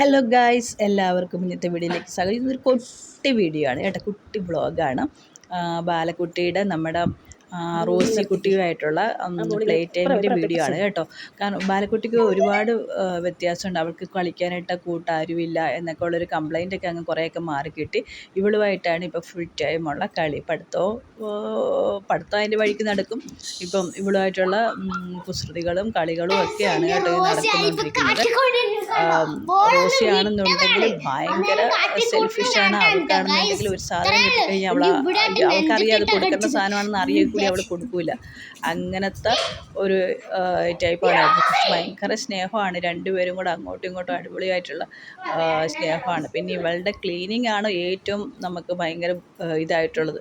Hello guys എല്ലാവർക്കും ഇന്നത്തെ വീഡിയോയിലേക്ക് സ്വാഗതം. ഇതൊരു കുട്ടി വീഡിയോ ആണ്. കേട്ടോ കുട്ടി ബ്ലോഗാണ് ബാലക്കുട്ടിയുടെ നമ്മുടെ റോസി കുട്ടിയുമായിട്ടുള്ള പ്ലേ ടൈമിന്റെ വീഡിയോ ആണ് കേട്ടോ. കാരണം ബാലക്കുട്ടിക്ക് ഒരുപാട് വ്യത്യാസമുണ്ട്. അവൾക്ക് കളിക്കാനായിട്ട് കൂട്ടാരുമില്ല എന്നൊക്കെ ഉള്ളൊരു കംപ്ലൈന്റ് ഒക്കെ അങ്ങ് കുറേയൊക്കെ മാറി കിട്ടി ഇവളുമായിട്ടാണ് ഇപ്പോൾ ഫുൾ ടൈമുള്ള കളി. പഠിത്തവും പഠിത്തം അതിന്റെ വഴിക്ക് നടക്കും. ഇപ്പം ഇവളുമായിട്ടുള്ള കുസൃതികളും കളികളും ഒക്കെയാണ് കേട്ടോ ഈ നടക്കുന്നുകൊണ്ടിരിക്കുന്നത് ആം, റോസിയാണെന്നുണ്ടെങ്കിൽ ഭയങ്കര സെൽഫിഷാണ് അവൾക്കാണെന്നുണ്ടെങ്കിൽ ഒരു സാധനം കിട്ടിക്കഴിഞ്ഞാൽ അവൾ അവൾക്കറിയാം അത് കൊടുക്കേണ്ട സാധനമാണെന്ന് അറിയാൻ കൂടി അവൾ കൊടുക്കൂല. അങ്ങനത്തെ ഒരു ടൈപ്പാണ് ഭയങ്കര സ്നേഹമാണ്. രണ്ടുപേരും കൂടെ അങ്ങോട്ടും ഇങ്ങോട്ടും അടിപൊളിയായിട്ടുള്ള സ്നേഹമാണ്. പിന്നെ ഇവളുടെ ക്ലീനിങ് ആണ് ഏറ്റവും നമുക്ക് ഭയങ്കര ഇതായിട്ടുള്ളത്.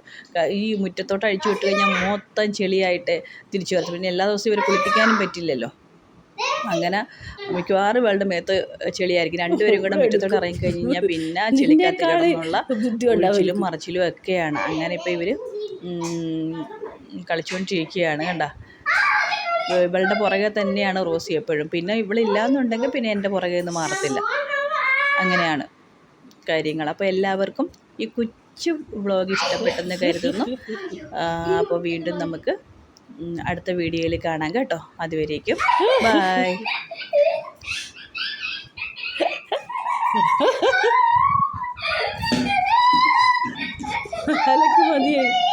ഈ മുറ്റത്തോട്ട് അഴിച്ചു വിട്ട് കഴിഞ്ഞാൽ മൊത്തം ചെളിയായിട്ട് തിരിച്ചു വരത്തും പിന്നെ എല്ലാ ദിവസവും ഇവരെ കുളിപ്പിക്കാനും പറ്റില്ലല്ലോ. അങ്ങനെ മിക്കവാറും ഇവളുടെ മേത്ത് ചെളിയായിരിക്കും. രണ്ടുപേരും കൂടെ മുറ്റത്തോട്ട് ഇറങ്ങി കഴിഞ്ഞ് കഴിഞ്ഞാൽ പിന്നെ ചെളിക്കകത്ത് കിടന്നുള്ള മറിച്ചിലും ഒക്കെയാണ്. അങ്ങനെ ഇപ്പം ഇവർ കളിച്ചുകൊണ്ടിരിക്കുകയാണ് കണ്ടോ? ഇവളുടെ പുറകെ തന്നെയാണ് റോസി എപ്പോഴും. പിന്നെ ഇവളില്ലാന്നുണ്ടെങ്കിൽ പിന്നെ എന്റെ പുറകെ നിന്ന് മാറത്തില്ല. അങ്ങനെയാണ് കാര്യങ്ങൾ. അപ്പോൾ എല്ലാവർക്കും ഈ കൊച്ചു വ്ളോഗ് ഇഷ്ടപ്പെട്ടെന്ന് കരുതുന്നു. അപ്പോൾ വീണ്ടും നമുക്ക് അടുത്ത വീഡിയോയിൽ കാണാം കേട്ടോ. അതുവരേക്കും. ബായ് മതിയായി.